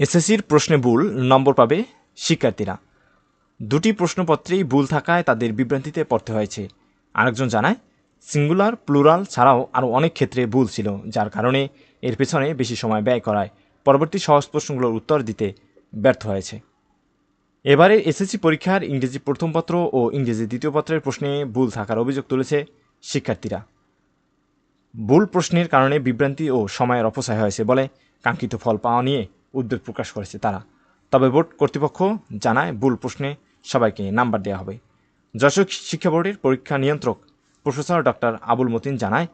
এসএসসির প্রশ্নে ভুল নম্বর পাবে শিক্ষার্থীরা। দুটি প্রশ্নপত্রেই ভুল থাকায় তাদের বিভ্রান্তিতে পড়তে হয়েছে। আরেকজন জানায়, সিঙ্গুলার, প্লুরাল ছাড়াও আরও অনেক ক্ষেত্রে ভুল ছিল, যার কারণে এর পেছনে বেশি সময় ব্যয় করায়। পরবর্তী সহজ প্রশ্নগুলোর উত্তর দিতে ব্যর্থ হয়েছে। এবারে এসএসসি পরীক্ষার ইংরেজি প্রথম পত্র ও ইংরেজি দ্বিতীয় পত্রের প্রশ্নে ভুল থাকার অভিযোগ তুলেছে শিক্ষার্থীরা। ভুল প্রশ্নের কারণে বিভ্রান্তি ও সময়ের অপচয় হয়েছে বলে কাঙ্ক্ষিত ফল পাওয়া নিয়ে উদ্বেগ প্রকাশ করেছে তারা। তবে বোর্ড কর্তৃপক্ষ জানায়, ভুল প্রশ্নে সবাইকে নাম্বার দেওয়া হবে। যশোর শিক্ষা বোর্ডের পরীক্ষা নিয়ন্ত্রক প্রফেসর ডক্টর আবুল মতিন জানায়,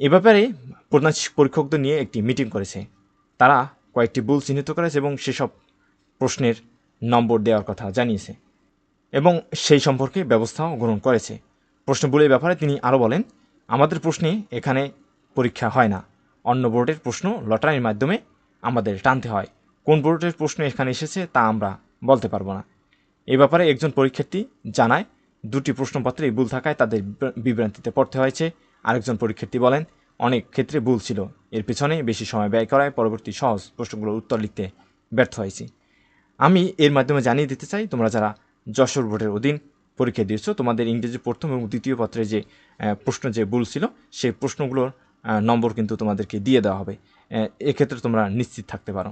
এ ব্যাপারে প্রধান পরীক্ষকদের নিয়ে একটি মিটিং করেছে। তারা কয়েকটি ভুল চিহ্নিত করেছে এবং সেসব প্রশ্নের নম্বর দেওয়ার কথা জানিয়েছে এবং সেই সম্পর্কে ব্যবস্থাও গ্রহণ করেছে। প্রশ্ন ভুলের ব্যাপারে তিনি আরও বলেন, আমাদের প্রশ্নে এখানে পরীক্ষা হয় না। অন্য বোর্ডের প্রশ্ন লটারির মাধ্যমে আমাদের টানতে হয়। কোন বোর্ডের প্রশ্ন এখানে এসেছে তা আমরা বলতে পারব না। এ ব্যাপারে একজন পরীক্ষার্থী জানায়, দুটি প্রশ্নপত্রেই ভুল থাকায় তাদের বিভ্রা- বিভ্রান্তিতে পড়তে হয়েছে। আরেকজন পরীক্ষার্থী বলেন, অনেক ক্ষেত্রে ভুল ছিল। এর পেছনে বেশি সময় ব্যয় করায় পরবর্তী সহজ প্রশ্নগুলোর উত্তর লিখতে ব্যর্থ হয়েছি। আমি এর মাধ্যমে জানিয়ে দিতে চাই, তোমরা যারা যশোর বোর্ডের অধীন পরীক্ষা দিয়েছ, তোমাদের ইংরেজি প্রথম এবং দ্বিতীয় পত্রে যে প্রশ্ন যে ভুল ছিল, সেই প্রশ্নগুলোর নম্বর কিন্তু তোমাদেরকে দিয়ে দেওয়া হবে। এক্ষেত্রে তোমরা নিশ্চিত থাকতে পারো।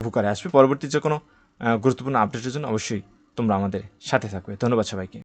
উপকারে আসবে। পরবর্তী যে কোনো গুরুত্বপূর্ণ আপডেটের জন্য অবশ্যই তোমরা আমাদের সাথে থাকবে। ধন্যবাদ সবাইকে।